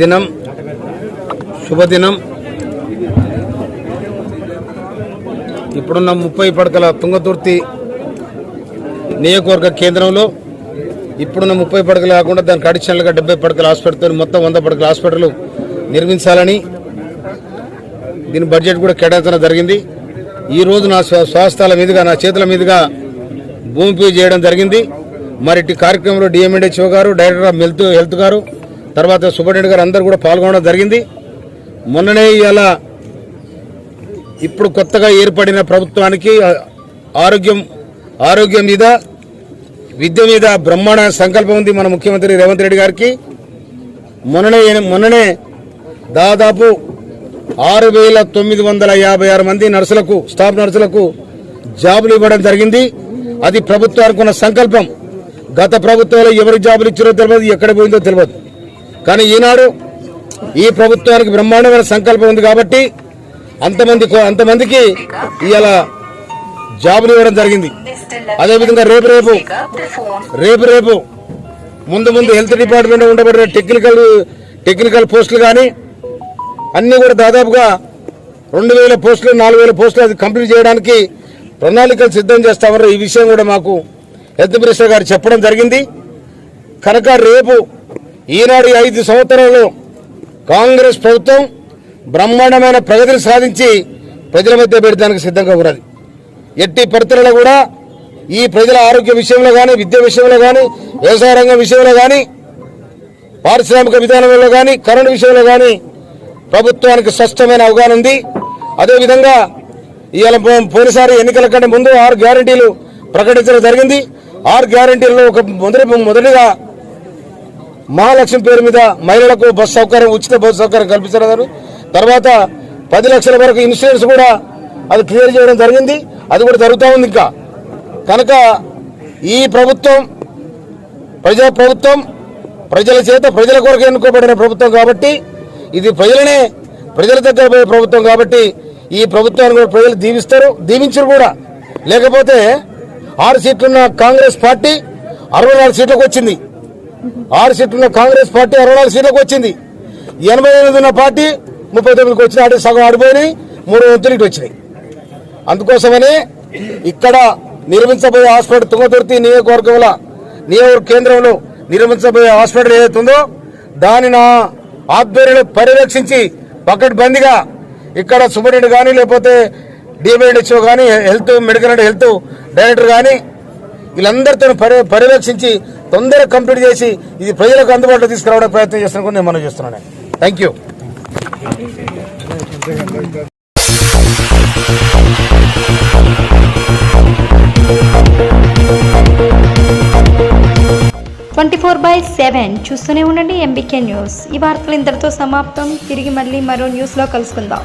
దినం శుభదినం. ఇప్పుడున్న ముప్పై పడకల తుంగతుర్తి నియోజకవర్గ కేంద్రంలో ఇప్పుడున్న ముప్పై పడకలు కాకుండా దానికి అడిషనల్గా డెబ్బై పడకల హాస్పిటల్ మొత్తం వంద పడకల హాస్పిటల్ నిర్మించాలని దీని బడ్జెట్ కూడా కేటాయించడం జరిగింది. ఈరోజు నా స్వాస్థాల మీదుగా నా చేతుల మీదుగా భూమి పూజ చేయడం జరిగింది. మరి ఇట్టి కార్యక్రమంలో డిఎంఎండ్హెచ్ఓ గారు డైరెక్టర్ ఆఫ్ హెల్త్ హెల్త్ గారు తర్వాత సూపరింటెండెంట్ గారు అందరూ కూడా పాల్గొనడం జరిగింది. మొన్ననే ఇలా ఇప్పుడు కొత్తగా ఏర్పడిన ప్రభుత్వానికి ఆరోగ్యం ఆరోగ్యం మీద విద్య మీద బ్రహ్మాండ సంకల్పం ఉంది మన ముఖ్యమంత్రి రేవంత్ రెడ్డి గారికి. మొన్ననే మొన్ననే దాదాపు ఆరు వేల తొమ్మిది వందల యాభై ఆరు మంది నర్సులకు స్టాఫ్ నర్సులకు జాబులు ఇవ్వడం జరిగింది. అది ప్రభుత్వానికి ఉన్న సంకల్పం. గత ప్రభుత్వంలో ఎవరికి జాబులు ఇచ్చారో తెలియదు ఎక్కడ పోయిందో తెలియదు. కానీ ఈనాడు ఈ ప్రభుత్వానికి బ్రహ్మాండమైన సంకల్పం ఉంది కాబట్టి అంతమంది అంతమందికి ఇవాళ జాబులు ఇవ్వడం జరిగింది. అదేవిధంగా రేపు రేపు రేపు రేపు ముందు ముందు హెల్త్ డిపార్ట్మెంట్ ఉండబడిన టెక్నికల్ టెక్నికల్ పోస్టులు కానీ అన్నీ కూడా దాదాపుగా రెండు వేల పోస్టులు నాలుగు వేల పోస్టులు అది కంప్లీట్ చేయడానికి ప్రణాళికలు సిద్ధం చేస్తామన్నారు. ఈ విషయం కూడా మాకు హెల్త్ మినిస్టర్ గారు చెప్పడం జరిగింది. కనుక రేపు ఈనాడు ఐదు సంవత్సరాలు కాంగ్రెస్ ప్రభుత్వం బ్రహ్మాండమైన ప్రగతిని సాధించి ప్రజల మధ్య పెడతానికి సిద్ధంగా ఉన్నది. ఎట్టి పరిస్థితుల్లో కూడా ఈ ప్రజల ఆరోగ్య విషయంలో కానీ విద్య విషయంలో కానీ వ్యవసాయ రంగం విషయంలో కానీ పారిశ్రామిక విధానంలో కానీ కరెంటు విషయంలో కానీ ప్రభుత్వానికి స్పష్టమైన అవగాహన ఉంది. అదేవిధంగా ఇవాళ పోయినసారి ఎన్నికల కంటే ముందు ఆరు గ్యారంటీలు ప్రకటించడం జరిగింది. ఆరు గ్యారంటీల్లో ఒక మొదటి మొదటిగా మహాలక్ష్మి పేరు మీద మహిళలకు బస్ సౌకర్యం ఉచిత బస్సు సౌకర్యం కల్పించారు తర్వాత పది లక్షల వరకు ఇన్సూరెన్స్ కూడా అది క్లియర్ చేయడం జరిగింది. అది కూడా జరుగుతూ ఉంది ఇంకా. కనుక ఈ ప్రభుత్వం ప్రజా ప్రభుత్వం ప్రజల చేత ప్రజల కొరకు ఎన్నుకోబడిన ప్రభుత్వం కాబట్టి ఇది ప్రజలనే ప్రజల దగ్గర పోయే ప్రభుత్వం కాబట్టి ఈ ప్రభుత్వాన్ని కూడా ప్రజలు దీవిస్తారు దీవించరు కూడా. లేకపోతే ఆరు సీట్లున్న కాంగ్రెస్ పార్టీ అరవై నాలుగు సీట్లకు వచ్చింది. ఆరు సీట్లున్న కాంగ్రెస్ పార్టీ అరవై నాలుగు సీట్లకు వచ్చింది. ఎనభై ఎనిమిది ఉన్న పార్టీ ముప్పై తొమ్మిదికి వచ్చిన అటు సగం ఆడిపోయినాయి మూడు వంతులు ఇటు వచ్చినాయి. అందుకోసమనే ఇక్కడ నిర్మించబోయే హాస్పిటల్ తుంగతుర్తి నియోజకవర్గంలో నియోజక కేంద్రంలో నిర్మించబోయే హాస్పిటల్ ఏదైతుందో దాని నా ఆధ్వర్యంలో పర్యవేక్షించి పకడ్బందీగా ఇక్కడ సూపరింటెండెంట్ కానీ లేకపోతే డిఎంఎడ్హెచ్ఓ కానీ health medical and health director కానీ వీళ్ళందరితో పర్య పర్యవేక్షించి తొందరగా కంప్లీట్ చేసి ఇది ప్రజలకు అందుబాటులో తీసుకురావడానికి ప్రయత్నం చేస్తున్నా నేను మనం చేస్తున్నాను. Thank you twenty four by seven చూస్తూనే ఉండండి ఎంబీకే న్యూస్. ఈ వార్తలు ఇంతటితో సమాప్తం. తిరిగి మళ్ళీ మరో న్యూస్లో కలుసుకుందాం.